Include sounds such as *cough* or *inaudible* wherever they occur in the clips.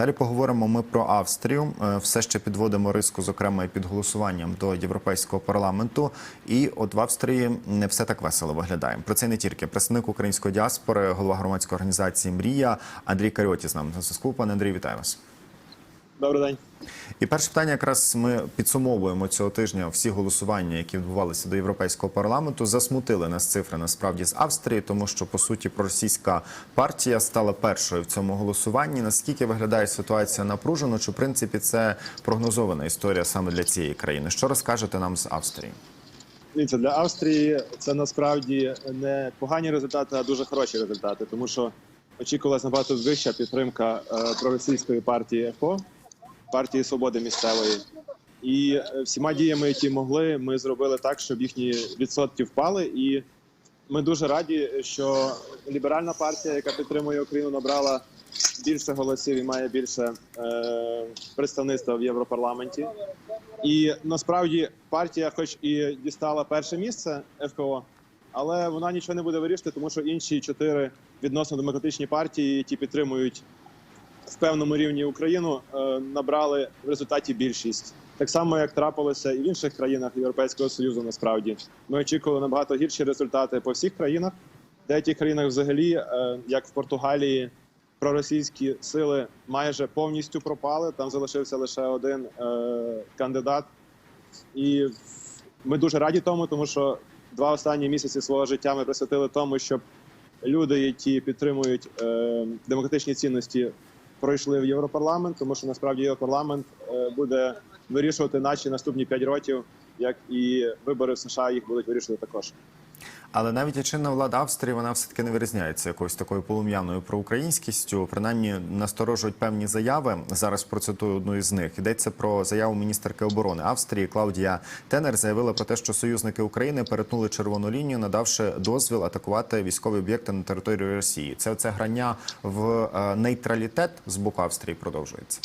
Далі поговоримо ми про Австрію. Е, Все ще підводимо риску, зокрема і під голосуванням до Європейського парламенту. І от в Австрії не все так весело виглядає. Про це не тільки представник української діаспори, голова громадської організації Мрія Андрій Каріоті з нами на зв'язку. Пане Андрій, вітаю вас. Добрий день. І перше питання, якраз ми підсумовуємо цього тижня всі голосування, які відбувалися до європейського парламенту. Засмутили нас цифри насправді з Австрії, тому що по суті проросійська партія стала першою в цьому голосуванні. Наскільки виглядає ситуація напружено? Чи в принципі це прогнозована історія саме для цієї країни? Що розкажете нам з Австрії? Дивіться, для Австрії це насправді не погані результати, а дуже хороші результати, тому що очікувалася набагато вища підтримка е, проросійської партії ФО, партії свободи місцевої. І е, всіма діями, які могли, ми зробили так, щоб їхні відсотки впали. І ми дуже раді, що ліберальна партія, яка підтримує Україну, набрала більше голосів і має більше е, представництва в Європарламенті. І насправді партія, хоч і дістала перше місце ФКО, але вона нічого не буде вирішити, тому що інші чотири відносно демократичні партії, які підтримують в певному рівні Україну, е, набрали в результаті більшість. Так само, як трапилося і в інших країнах Європейського Союзу, насправді ми очікували набагато гірші результати по всіх країнах. В деяких країнах, взагалі, е, як в Португалії, проросійські сили майже повністю пропали. Там залишився лише один е, кандидат, і ми дуже раді тому, тому що два останні місяці свого життя ми присвятили тому, щоб люди, які підтримують демократичні цінності, пройшли в Європарламент, тому що насправді Європарламент е, буде вирішувати наші наступні п'ять років, як і вибори в США їх будуть вирішувати також. Але навіть і чинна влада Австрії вона все таки не вирізняється якоюсь такою полум'яною проукраїнськістю. Принаймні насторожують певні заяви. Зараз процитую одну із них. Йдеться про заяву міністерки оборони Австрії Клаудія Тенер. Заявила про те, що союзники України перетнули червону лінію, надавши дозвіл атакувати військові об'єкти на території Росії. Це оце грання в е, нейтралітет з боку Австрії продовжується.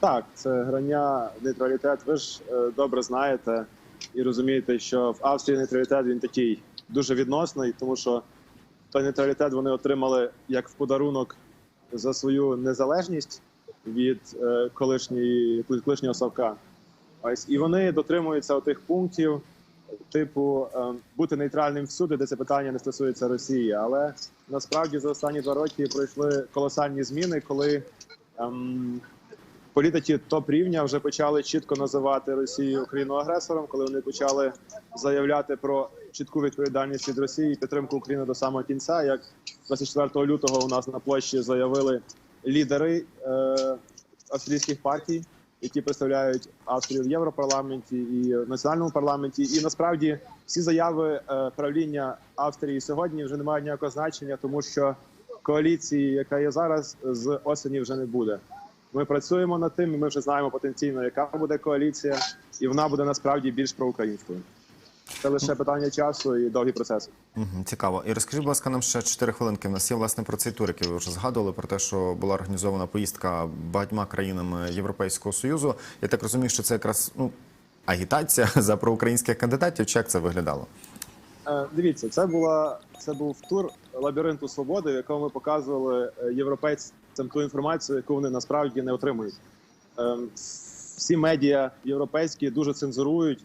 Так, це грання нейтралітет. Ви ж е, добре знаєте і розумієте, що в Австрії нейтралітет він такий дуже відносний, тому що той нейтралітет вони отримали як в подарунок за свою незалежність від е, колишньої колишнього Савка. Ось і вони дотримуються тих пунктів, типу е, бути нейтральним всюди, де це питання не стосується Росії. Але насправді за останні два роки пройшли колосальні зміни, коли ем, політики топ рівня вже почали чітко називати Росію країну-агресором, коли вони почали заявляти про чітку відповідальність від Росії і підтримку України до самого кінця. Як 24 лютого у нас на площі заявили лідери е, австрійських партій, які представляють Австрію в Європарламенті і в національному парламенті. І насправді всі заяви е, правління Австрії сьогодні вже не мають ніякого значення, тому що коаліції, яка є зараз, з осені вже не буде. Ми працюємо над тим, і ми вже знаємо потенційно, яка буде коаліція, і вона буде насправді більш проукраїнською. Це лише питання часу і довгі процеси. Мгм, Цікаво. І розкажіть, будь ласка, нам ще 4 хвилинки. У нас є власне про цей тур, який ви вже згадували, про те, що була організована поїздка багатьма країнами Європейського Союзу. Я так розумію, що це якраз ну агітація *laughs* за проукраїнських кандидатів. Чи як це виглядало? Е, Дивіться, це була це був тур лабіринту свободи, в якому ми показували е, європейцям ту інформацію, яку вони насправді не отримують. Ем, Всі медіа європейські дуже цензурують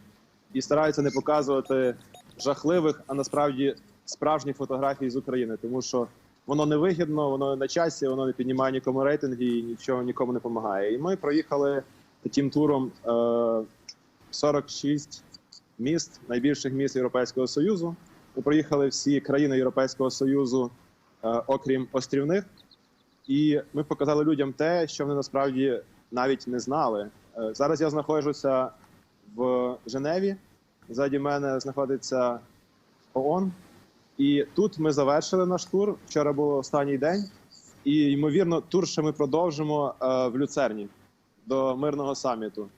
і стараються не показувати жахливих, а насправді справжніх фотографій з України, тому що воно невигідно, воно на часі, воно не піднімає нікому рейтинги і нічого нікому не допомагає. І ми проїхали таким туром е, 46 міст, найбільших міст Європейського Союзу. Ми проїхали всі країни Європейського Союзу, е, окрім острівних, і ми показали людям те, що вони насправді навіть не знали. Е, Зараз я знаходжуся в Женеві. Ззаді мене знаходиться ООН. І тут ми завершили наш тур. Вчора був останній день. І ймовірно, тур ще ми продовжимо е, в Люцерні до мирного саміту.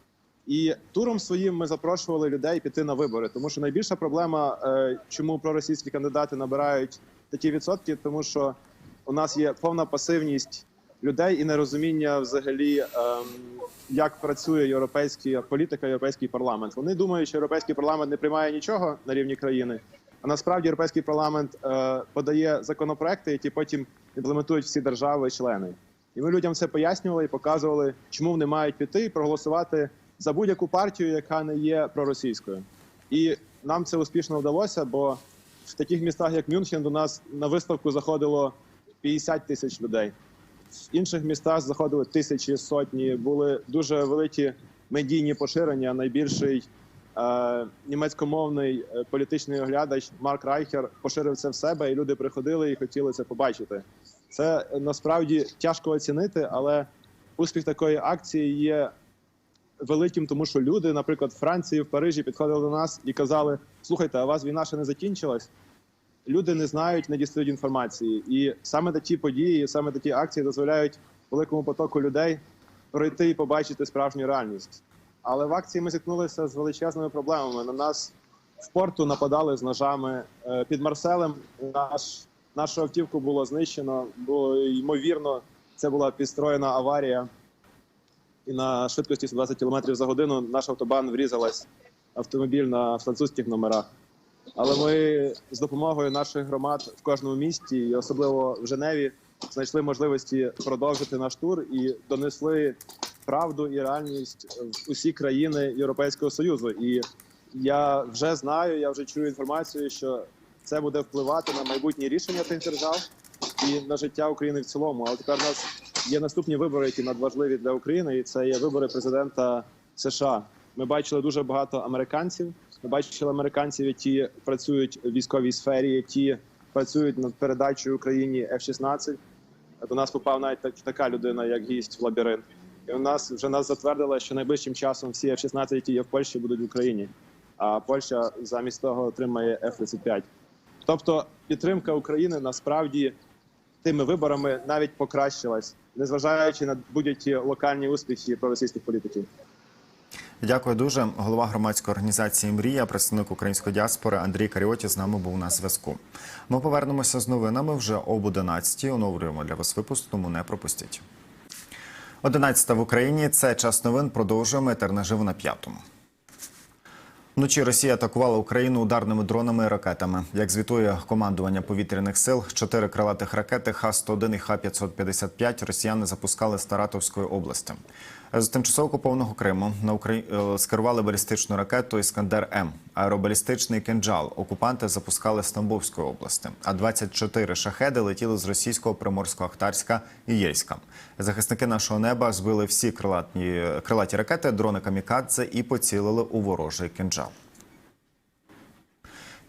І туром своїм ми запрошували людей піти на вибори, тому що найбільша проблема, е, чому проросійські кандидати набирають такі відсотки, тому що у нас є повна пасивність людей і нерозуміння взагалі, ем, як працює європейська політика, європейський парламент. Вони думають, що європейський парламент не приймає нічого на рівні країни. А насправді європейський парламент е, подає законопроекти, які потім імплементують всі держави-члени. І ми людям це пояснювали і показували, чому вони мають піти і проголосувати за будь-яку партію, яка не є проросійською. І нам це успішно вдалося, бо в таких містах, як Мюнхен, до нас на виставку заходило 50 тисяч людей. В інших містах заходили тисячі, сотні. Були дуже великі медійні поширення. Найбільший е, німецькомовний е, політичний оглядач Марк Райхер поширив це в себе, і люди приходили і хотіли це побачити. Це е, насправді тяжко оцінити, але успіх такої акції є великим, тому що люди, наприклад, в Франції, в Парижі підходили до нас і казали: слухайте, а у вас війна ще не закінчилась? Люди не знають, не дістають інформації. І саме такі події, саме такі акції дозволяють великому потоку людей пройти і побачити справжню реальність. Але в акції ми зіткнулися з величезними проблемами. На нас в порту нападали з ножами Е, під Марселем. Наш нашу автівку було знищено. Було ймовірно, це була підстроєна аварія. І на швидкості 120 км за годину наш автобан врізалась автомобіль на французьких номерах. Але ми з допомогою наших громад в кожному місті, і особливо в Женеві, знайшли можливості продовжити наш тур і донесли правду і реальність в усі країни Європейського Союзу. І я вже знаю, я вже чую інформацію, що це буде впливати на майбутні рішення тих держав і на життя України в цілому. Але тепер у нас є наступні вибори, які надважливі для України, і це є вибори президента США. Ми бачили дуже багато американців. Ми бачили американців, які працюють в військовій сфері, які працюють над передачею Україні F-16. До нас попав навіть так- така людина, як гість в лабіринт. І у нас вже нас затвердили, що найближчим часом всі F-16, які є в Польщі, будуть в Україні. А Польща замість того отримає F-35. Тобто підтримка України насправді тими виборами навіть покращилась, незважаючи на будь-які локальні успіхи проросійських політиків. Дякую дуже. Голова громадської організації Мрія, представник української діаспори Андрій Каріоті з нами був на зв'язку. Ми повернемося з новинами вже об 11 Оновлюємо для вас випуск, тому не пропустіть. 11 в Україні. Це час новин. Продовжуємо етер наживо на п'ятому. Вночі Росія атакувала Україну ударними дронами і ракетами. Як звітує командування повітряних сил, чотири крилатих ракети Х-101 і Х-555 росіяни запускали з Таратовської області. З тимчасово окупованого Криму на Украї... е, скерували балістичну ракету Іскандер М. Аеробалістичний кинджал окупанти запускали з Тамбовської області. А 24 шахеди летіли з російського приморського Ахтарська і Єйська. Захисники нашого неба збили всі крилаті, крилаті ракети, дрони камікадзе і поцілили у ворожий кинджал.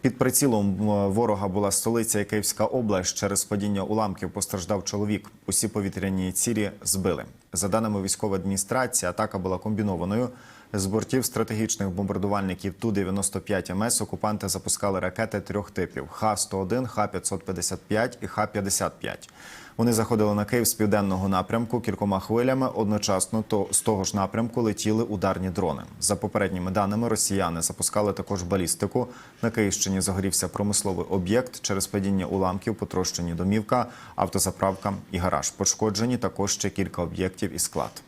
Під прицілом ворога була столиця Київська область. Через падіння уламків постраждав чоловік. Усі повітряні цілі збили. За даними військової адміністрації, атака була комбінованою. З бортів стратегічних бомбардувальників Ту-95 МС окупанти запускали ракети трьох типів: Х-101, Х-555 і Х-55. Вони заходили на Київ з південного напрямку кількома хвилями. Одночасно то з того ж напрямку летіли ударні дрони. За попередніми даними, росіяни запускали також балістику. На Київщині загорівся промисловий об'єкт. Через падіння уламків потрощені домівка, автозаправка і гараж. Пошкоджені також ще кілька об'єктів і склад.